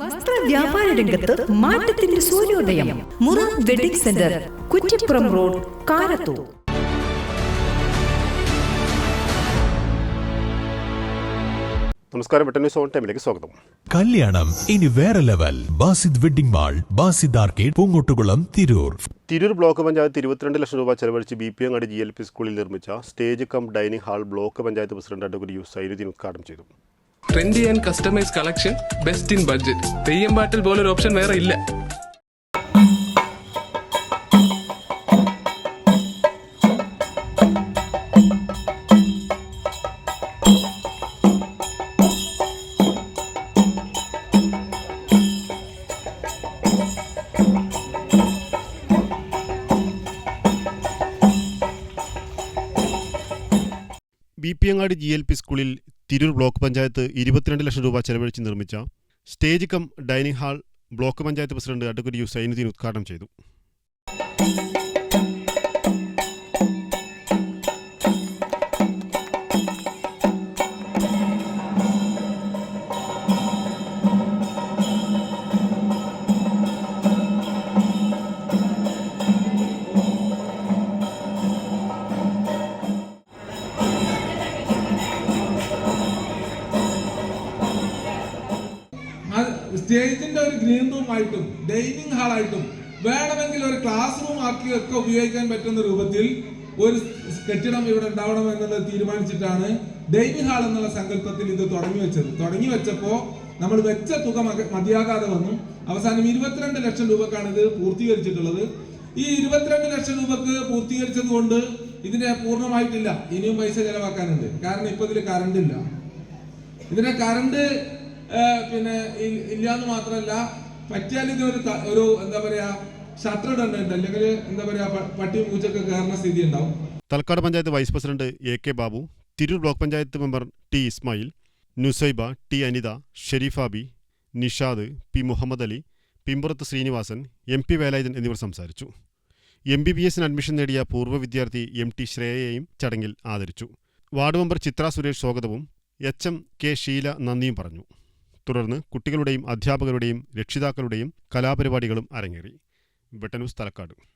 വസ്ത്ര വ്യാപാര രംഗത്ത് മാറ്റത്തിന്റെ സൂര്യോദയം. മുറ wedding centre Kuttippuram road Karathur. നമസ്കാരം ന്യൂസ് ഓൺ ടൈമിലേക്ക് സ്വാഗതം. കല്യാണം ഇനി വേറെ level. Basid wedding mall Basid arcade Poongottukulam Tirur. Tirur block panchayat ഇരുപത്തിരണ്ട് ലക്ഷം രൂപ ചെലവഴിച്ച് B P Angadi G L P സ്കൂളിൽ നിർമ്മിച്ച stage cum dining hall block panchayat president advocate U Sainuddin ഉദ്ഘാടനം ചെയ്തു. Trendy and customise collection best in budget Theyyam പാട്ടിൽ ഒരു ഓപ്ഷൻ വേറെ ഇല്ല. B P Angadi G L P സ്കൂളിൽ തിരൂർ ബ്ലോക്ക് പഞ്ചായത്ത് ഇരുപത്തിരണ്ട് ലക്ഷം രൂപ ചെലവഴിച്ച് നിർമ്മിച്ച stage cum dining hall block panchayat president advocate U Sainuddin ഉദ്ഘാടനം ചെയ്തു. സ്റ്റേജിന്റെ ഒരു ഗ്രീൻ റൂം ആയിട്ടും ഡൈനിങ് ഹാൾ ആയിട്ടും വേണമെങ്കിൽ ഒരു ക്ലാസ് റൂം ആക്കി ഒക്കെ ഉപയോഗിക്കാൻ പറ്റുന്ന രൂപത്തിൽ ഒരു കെട്ടിടം ഇവിടെ ഉണ്ടാവണം എന്നുള്ളത് തീരുമാനിച്ചിട്ടാണ് ഡൈനിങ് ഹാൾ എന്നുള്ള സങ്കല്പത്തിൽ ഇത് തുടങ്ങി വെച്ചത്. തുടങ്ങി വെച്ചപ്പോ നമ്മൾ വെച്ച തുക മതിയാകാതെ വന്നു. അവസാനം ഇരുപത്തിരണ്ട് ലക്ഷം രൂപക്കാണ് ഇത് പൂർത്തീകരിച്ചിട്ടുള്ളത്. ഈ ഇരുപത്തിരണ്ട് ലക്ഷം രൂപക്ക് പൂർത്തീകരിച്ചത് കൊണ്ട് ഇതിനെ പൂർണമായിട്ടില്ല. ഇനിയും പൈസ ചെലവാക്കാനുണ്ട്. കാരണം ഇപ്പൊ ഇതിൽ കറണ്ട് ഇല്ല. ഇതിന്റെ കറണ്ട് പിന്നെ ഇല്ലാന്ന് മാത്രമല്ല പറ്റിയാൽ ഇതൊരു ഒരു എന്താ പറയാ ഷട്ടർ ഇടേണ്ടതുണ്ട് അല്ലെങ്കിൽ എന്താ പറയാ പട്ടി പൂച്ചൊക്കെ കയറുന്ന സ്ഥിതി ഉണ്ടാവും Thalakkad panchayat vice president A K Babu Tirur block panchayat member T Ismail Nusaiba T Anitha Sherifabi Nishad P Muhammad Ali Pimpurath Srinivasan M P Velayudhan എന്നിവർ സംസാരിച്ചു. എം ബി ബി എസിന് അഡ്മിഷൻ നേടിയ പൂർവ വിദ്യാർത്ഥി എം ടി ശ്രേയയെയും ചടങ്ങിൽ ആദരിച്ചു. Ward member ചിത്ര സുരേഷ് സ്വാഗതവും H M K Sheela നന്ദിയും പറഞ്ഞു. തുടർന്ന് കുട്ടികളുടെയും അധ്യാപകരുടെയും രക്ഷിതാക്കളുടെയും കലാപരിപാടികളും അരങ്ങേറി. വെട്ടന്യൂസ് തലക്കാട്.